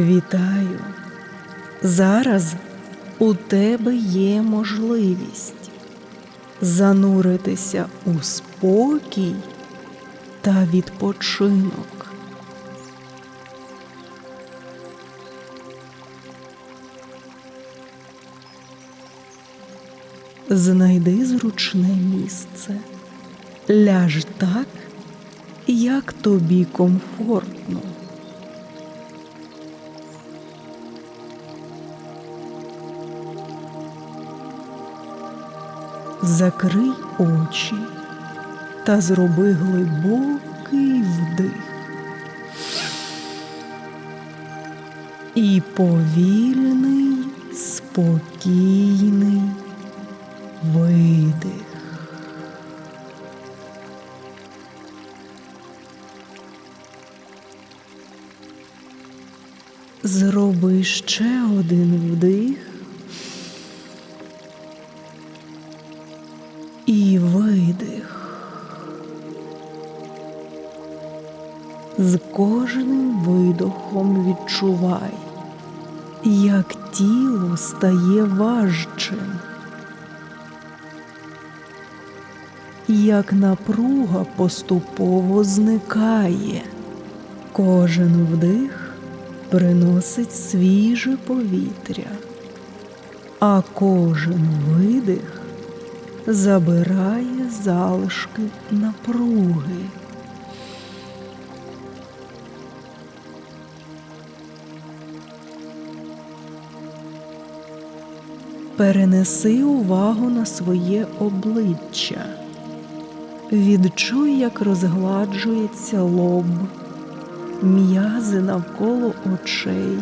Вітаю! Зараз у тебе є можливість зануритися у спокій та відпочинок. Знайди зручне місце, ляж так, як тобі комфортно. Закрий очі та зроби глибокий вдих. І повільний, спокійний видих. Зроби ще один вдих кожним видохом відчувай, як тіло стає важчим, як напруга поступово зникає. Кожен вдих приносить свіже повітря, а кожен видих забирає залишки напруги. Перенеси увагу на своє обличчя. Відчуй, як розгладжується лоб, м'язи навколо очей,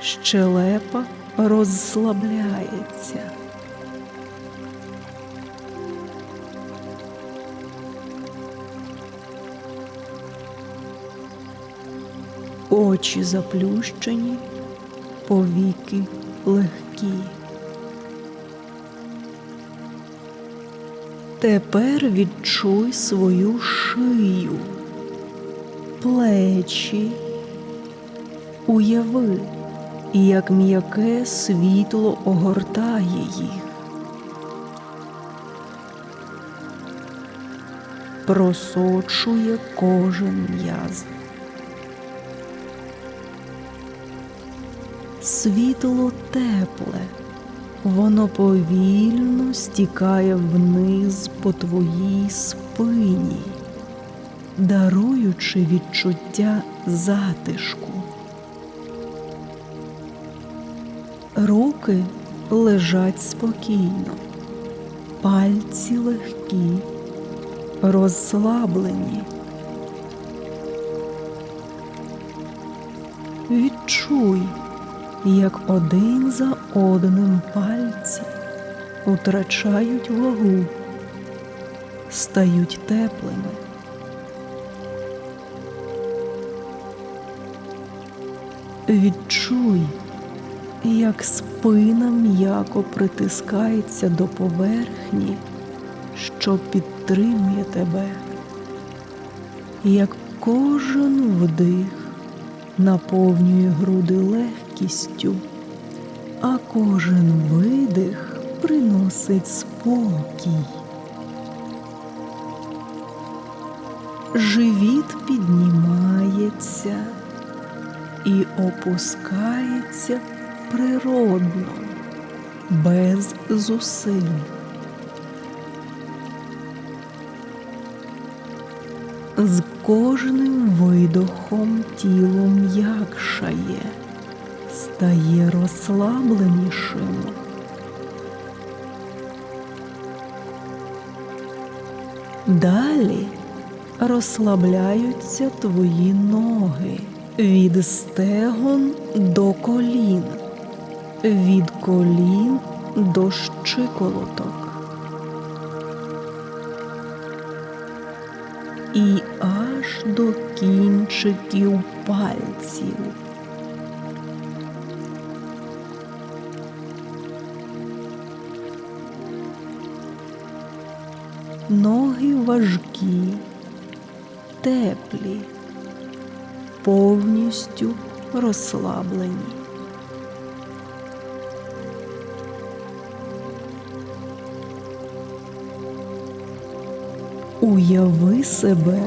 щелепа розслабляється. Очі заплющені, повіки легкі. Тепер відчуй свою шию, плечі, уяви, як м'яке світло огортає їх. Просочує кожен м'яз. Світло тепле, воно повільно стікає вниз по твоїй спині, даруючи відчуття затишку. Руки лежать спокійно, пальці легкі, розслаблені. Відчуй як один за одним пальці втрачають вагу, стають теплими. Відчуй, як спина м'яко притискається до поверхні, що підтримує тебе, як кожен вдих наповнює груди легкістю, а кожен видих приносить спокій. Живіт піднімається і опускається природно, без зусиль. З кожним видохом тіло м'якшає, стає розслабленішим. Далі розслабляються твої ноги від стегон до колін, від колін до щиколоток. І аж до кінчиків пальців. Ноги важкі, теплі, повністю розслаблені. Уяви себе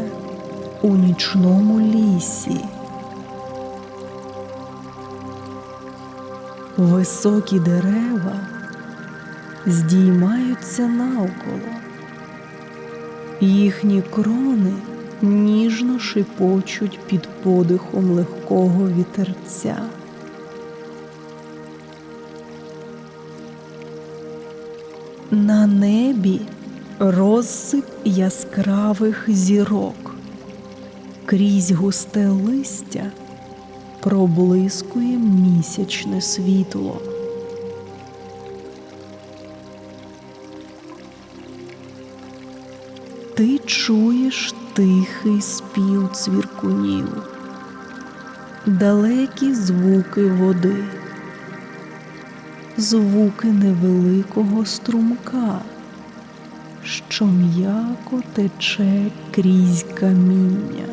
у нічному лісі. Високі дерева здіймаються навколо, їхні крони ніжно шипочуть під подихом легкого вітерця. На небі розсип яскравих зірок, крізь густе листя проблискує місячне світло. Ти чуєш тихий спів цвіркунів, далекі звуки води, звуки невеликого струмка, що м'яко тече крізь каміння.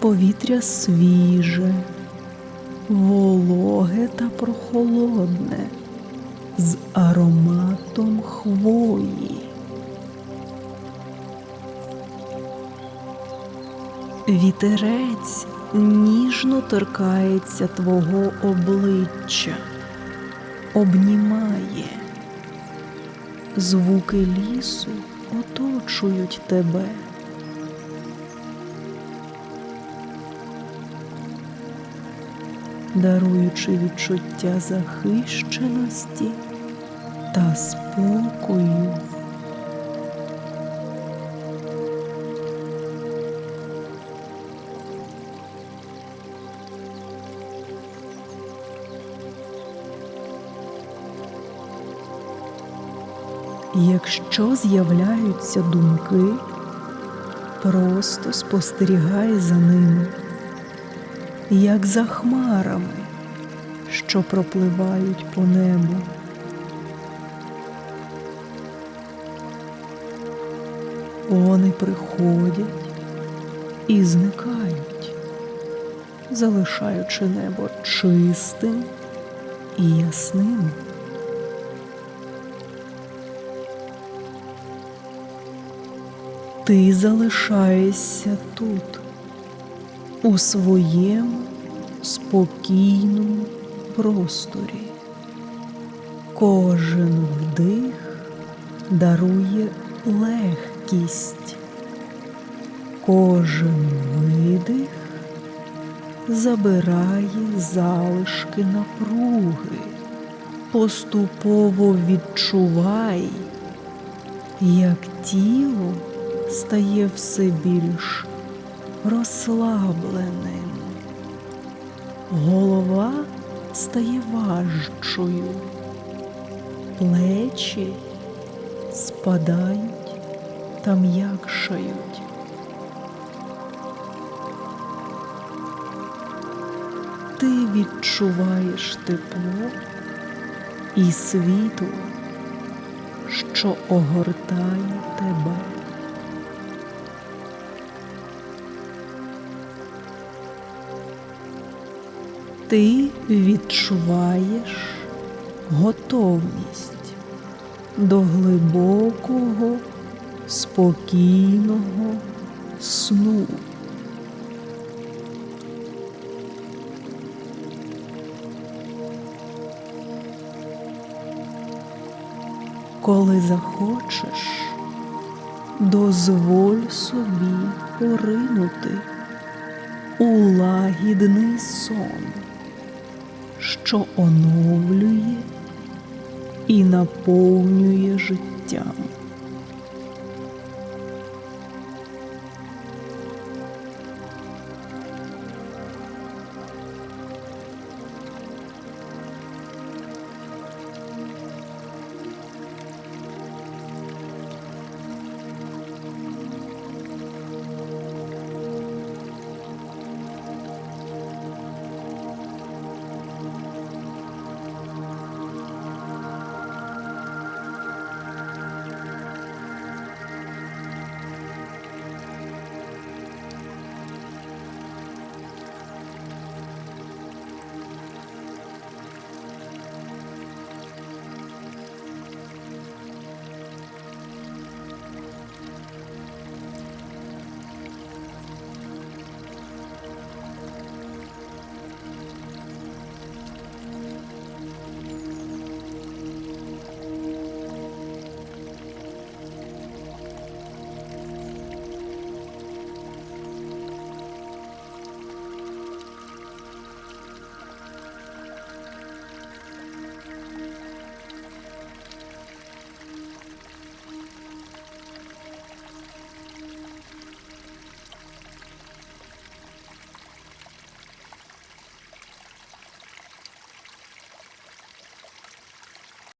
Повітря свіже, вологе та прохолодне, з ароматом хвої. Вітерець ніжно торкається твого обличчя, обнімає. Звуки лісу оточують тебе. Даруючи відчуття захищеності та спокою. Якщо з'являються думки, просто спостерігай за ними як за хмарами, що пропливають по небу. Вони приходять і зникають, залишаючи небо чистим і ясним. Ти залишаєшся тут у своєму спокійному просторі. Кожен вдих дарує легкість, кожен видих забирає залишки напруги, поступово відчувай, як тіло стає все більш розслабленим. Голова стає важчою, плечі спадають та м'якшають. Ти відчуваєш тепло і світло, що огортає тебе. Ти відчуваєш готовність до глибокого, спокійного сну. Коли захочеш, дозволь собі поринути у лагідний сон що оновлює і наповнює життям.